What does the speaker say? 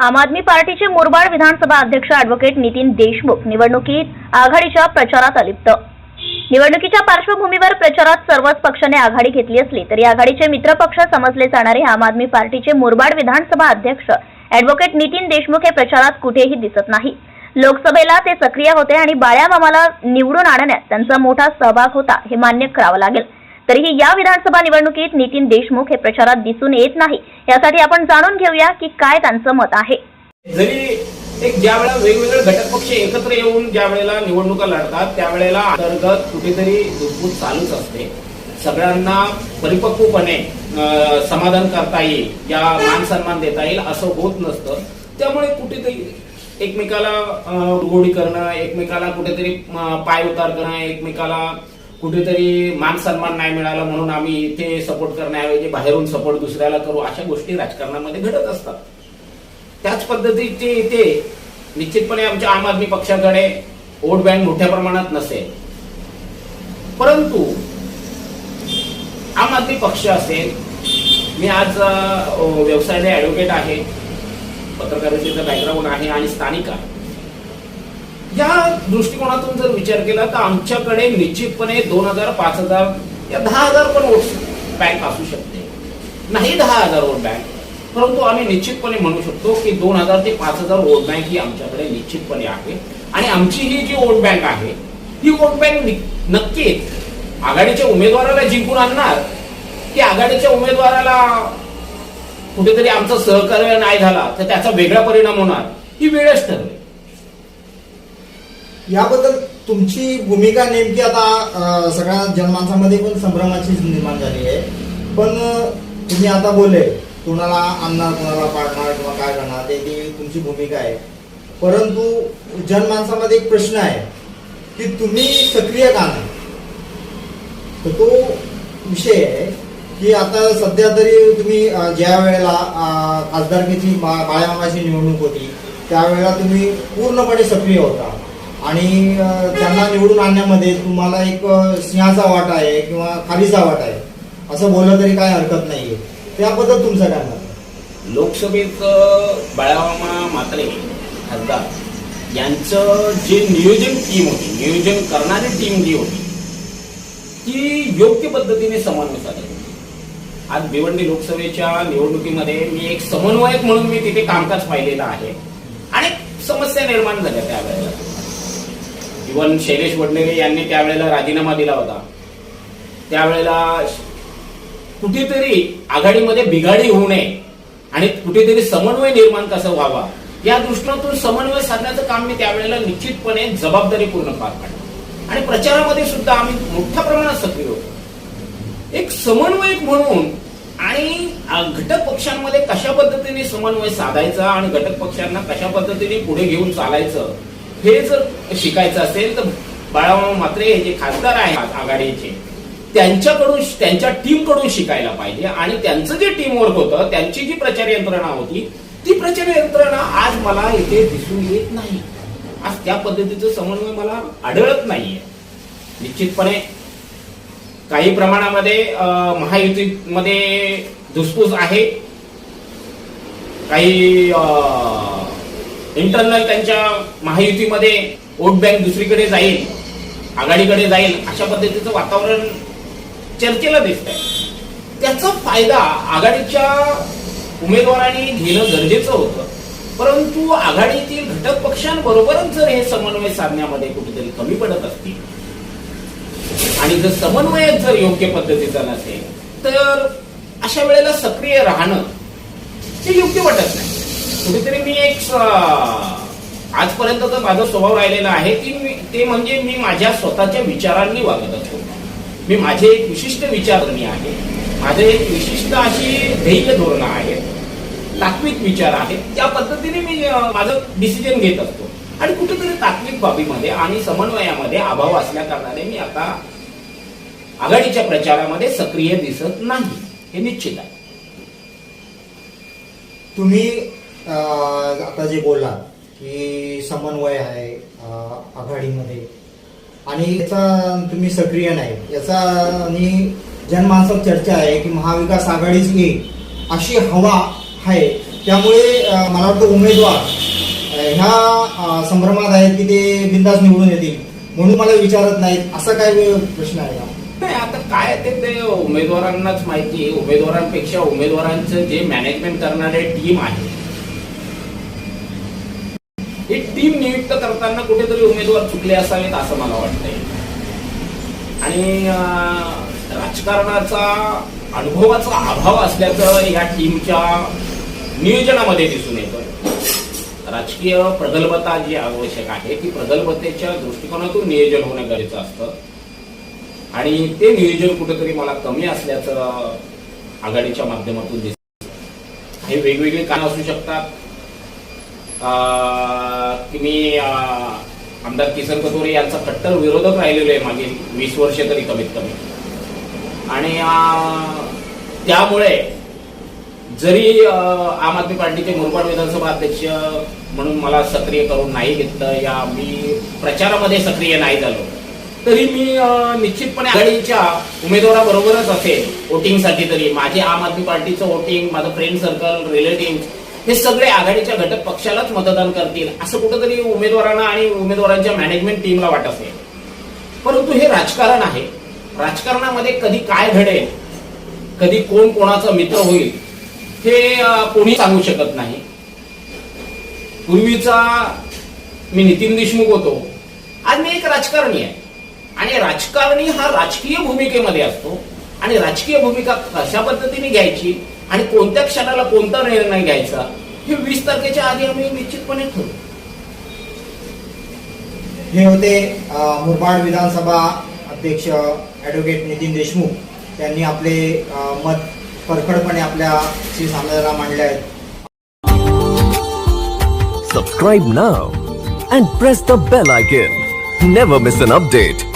आम आदमी पार्टीचे मुरबाड विधानसभा अध्यक्ष अॅडव्होकेट नितीन देशमुख निवडणुकीत आघाडीच्या प्रचारात अलिप्त. निवडणुकीच्या पार्श्वभूमीवर प्रचारात सर्वच पक्षाने आघाडी घेतली असली तरी आघाडीचे मित्रपक्ष समजले जाणारे आम आदमी पार्टीचे मुरबाड विधानसभा अध्यक्ष अॅडव्होकेट नितीन देशमुख हे प्रचारात कुठेही दिसत नाही. लोकसभेला ते सक्रिय होते आणि बाळ्या मामाला निवडून आणण्यात त्यांचा मोठा सहभाग होता हे मान्य करावं लागेल. तरीही या विधानसभा निवडणुकीत नितीन देशमुख हे प्रचारात दिसून येत नाही. यासाठी आपण जाणून घेऊया की काय त्यांचं मत आहे. जरी एक ज्या वेळेला वेगवेगळे घटक पक्ष एकत्र येऊन ज्या वेळेला निवडणुका लढतात त्यावेळेला अंतर्गत कुठेतरी दुखभूत चालूच असते. सगळ्यांना परिपक्वपणे समाधान करता येईल या मान सन्मान देता येईल असं होत नसतं. त्यामुळे कुठेतरी एकमेकाला अं, करणं एकमेकाला कुठेतरी पाय उतार करणं एकमेकाला कुठेतरी मान सन्मान नाही मिळाला म्हणून आम्ही इथे सपोर्ट करण्याऐवजी बाहेरून सपोर्ट दुसऱ्याला करू अशा गोष्टी राजकारणामध्ये घडत असतात. त्याच पद्धतीचे इथे निश्चितपणे आमच्या आम आदमी पक्षाकडे वोट बँक मोठ्या प्रमाणात नसेल. परंतु आम आदमी पक्ष असेल मी आज व्यवसायाचे व्यवसायाने ऍडव्होकेट आहे पत्रकारितेचा बॅकग्राऊंड आहे आणि स्थानिक आहे. त्या दृष्टिकोनातून जर विचार केला तर आमच्याकडे निश्चितपणे दोन हजार पाच हजार या दहा हजार पण वोट बँक असू शकते. नाही दहा हजार वोट बँक परंतु आम्ही निश्चितपणे म्हणू शकतो की दोन हजार ते पाच हजार वोट बँक ही आमच्याकडे निश्चितपणे आहे. आणि आमची ही जी वोट बँक आहे ही वोट बँक नक्कीच आघाडीच्या उमेदवाराला जिंकून आणणार? की आघाडीच्या उमेदवाराला कुठेतरी आमचं सहकार्य नाही झाला तर त्याचा वेगळा परिणाम होणार? ही वेळच ठरवेल याबद्दल तुमची भूमिका नेमकी आता सगळ्या जनमानसामध्ये पण संभ्रमाची निर्माण झाली आहे. पण तुम्ही आता बोलले कुणाला आणणार कुणाला पाडणार किंवा काय करणार ते ती तुमची भूमिका आहे. परंतु जनमानसामध्ये एक प्रश्न आहे की तुम्ही सक्रिय का नाही? तर तो विषय आहे की आता सध्या तरी तुम्ही ज्या वेळेला खासदारकीची बा- बाळ्यामामाची निवडणूक होती त्यावेळेला तुम्ही पूर्णपणे सक्रिय होता. आणि त्यांना निवडून आणण्यामध्ये तुम्हाला एक सिंहाचा वाटा आहे किंवा खालीचा वाटा आहे असं बोललं तरी काय हरकत नाही आहे त्याबद्दल तुमचं काय मत लोकसभेत बाळामामा मात्रे खासदार यांचं जे नियोजन टीम होती नियोजन करणारी टीम जी होती ती योग्य पद्धतीने समन्वय साधत होती. आज भिवंडी लोकसभेच्या निवडणुकीमध्ये मी एक समन्वयक म्हणून मी तिथे कामकाज पाहिलेलं आहे. आणि समस्या निर्माण झाल्या त्यावेळेला. इवन शैलेश वडनेरे यांनी त्यावेळेला राजीनामा दिला होता. त्यावेळेला कुठेतरी आघाडीमध्ये बिघाडी होऊ नये आणि कुठेतरी समन्वय निर्माण कसं व्हावा या दृष्टीतून समन्वय साधण्याचं काम मी त्यावेळेला निश्चितपणे जबाबदारीपूर्ण पार पाडलं. आणि प्रचारामध्ये सुद्धा आम्ही मोठ्या प्रमाणात सक्रिय होतो. एक समन्वयक म्हणून आणि घटक पक्षांमध्ये कशा पद्धतीने समन्वय साधायचा आणि घटक पक्षांना कशा पद्धतीने पुढे घेऊन चालायचं हे जर शिकायचं असेल तर बाळामामा मात्रे हे जे खासदार आहेत आघाडीचे त्यांच्याकडून त्यांच्या टीमकडून शिकायला पाहिजे. आणि त्यांचं जे टीम वर्क होतं त्यांची जी प्रचार यंत्रणा होती ती प्रचार यंत्रणा आज मला इथे दिसून येत नाही. आज त्या पद्धतीचं समन्वय मला आढळत नाहीये. निश्चितपणे काही प्रमाणामध्ये महायुतीमध्ये धुसफूस आहे. काही इंटरनल त्यांच्या महायुतीमध्ये वोट बँक दुसरीकडे जाईल आघाडीकडे जाईल अशा पद्धतीचं वातावरण चर्चेला दिसत आहे त्याचा फायदा आघाडीच्या उमेदवारांनी घेणं गरजेचं होतं. परंतु आघाडीतील घटक पक्षांबरोबरच जर हे समन्वय साधण्यामध्ये कुठेतरी कमी पडत असतील आणि जर समन्वय जर योग्य पद्धतीचा नसेल तर अशा वेळेला सक्रिय राहणं हे योग्य वाटत नाही. कुठेतरी मी एक आजपर्यंत तर माझा स्वभाव राहिलेला आहे की मी ते म्हणजे मी माझ्या स्वतःच्या विचारांनी वागत असतो. मी माझे एक विशिष्ट विचारणी आहे. माझे एक विशिष्ट अशी ध्येय धोरणं आहे तात्विक विचार आहेत. त्या पद्धतीने मी माझं डिसिजन घेत असतो. आणि कुठेतरी तात्विक बाबीमध्ये आणि समन्वयामध्ये अभाव असल्या कारणाने मी आता आघाडीच्या प्रचारामध्ये सक्रिय दिसत नाही. हे निश्चित आहे. तुम्ही आता जे बोलला की समन्वय आहे आघाडीमध्ये. आणि याचा तुम्ही सक्रिय नाही. याचा आणि जनमानसात चर्चा आहे की महाविकास आघाडीच येईल अशी हवा आहे. त्यामुळे मला वाटतं उमेदवार ह्या संभ्रमात आहेत की ते बिंदास निवडून येतील म्हणून मला विचारत नाहीत. असा काय प्रश्न आहे का? नाही आता काय ते ते उमेदवारांनाच माहिती आहे. उमेदवारांपेक्षा उमेदवारांचं जे मॅनेजमेंट करणारे टीम आहे ही टीम नियुक्त करताना कुठेतरी उमेदवार चुकले असावेत असं मला वाटतंय. आणि राजकारणाचा अनुभवाचा अभाव असल्याचं या टीमच्या नियोजनामध्ये दिसून येतं राजकीय प्रगल्भता जी आवश्यक आहे ती प्रगल्भतेच्या दृष्टिकोनातून नियोजन होणं गरजेचं असतं. आणि ते नियोजन कुठेतरी मला कमी असल्याचं आघाडीच्या माध्यमातून दिसत हे वेगवेगळे कारण असू शकतात की मी आमदार किसन कटोरे यांचा कट्टर विरोधक राहिलेलो आहे मागील वीस वर्ष तरी कमीत कमी आणि त्यामुळे जरी आम आदमी पार्टीचे मुरबाड विधानसभा अध्यक्ष म्हणून मला सक्रिय करून नाही घेतलं या मी प्रचारामध्ये सक्रिय नाही झालो तरी मी निश्चितपणे आघाडीच्या उमेदवाराबरोबरच असेल वोटिंगसाठी तरी. माझे आम आदमी पार्टीचं वोटिंग माझं फ्रेंड सर्कल रिलेटिव्ह हे सगळे आघाडीच्या घटक पक्षालाच मतदान करतील असं कुठंतरी उमेदवारांना आणि उमेदवारांच्या मॅनेजमेंट टीमला वाटत आहे परंतु हे राजकारण आहे. राजकारणामध्ये कधी काय घडेल कधी कोण कोणाचा मित्र होईल हे कोणी सांगू शकत नाही. पूर्वीचा मी नितीन देशमुख होतो. आज मी एक राजकारणी आहे. आणि राजकारणी हा राजकीय भूमिकेमध्ये असतो. आणि राजकीय भूमिका कशा पद्धतीने घ्यायची आणि कोणत्या क्षणाला कोणता निर्णय घ्यायचा हे वीस तारखेच्या आधी आम्ही निश्चितपणे ठरवू हे होते मुरबाड विधानसभा अध्यक्ष ॲडव्होकेट नितीन देशमुख यांनी आपले मत परखडपणे आपल्या श्री सामन्याला मांडले आहेत Subscribe now and press the bell icon. Never miss an update.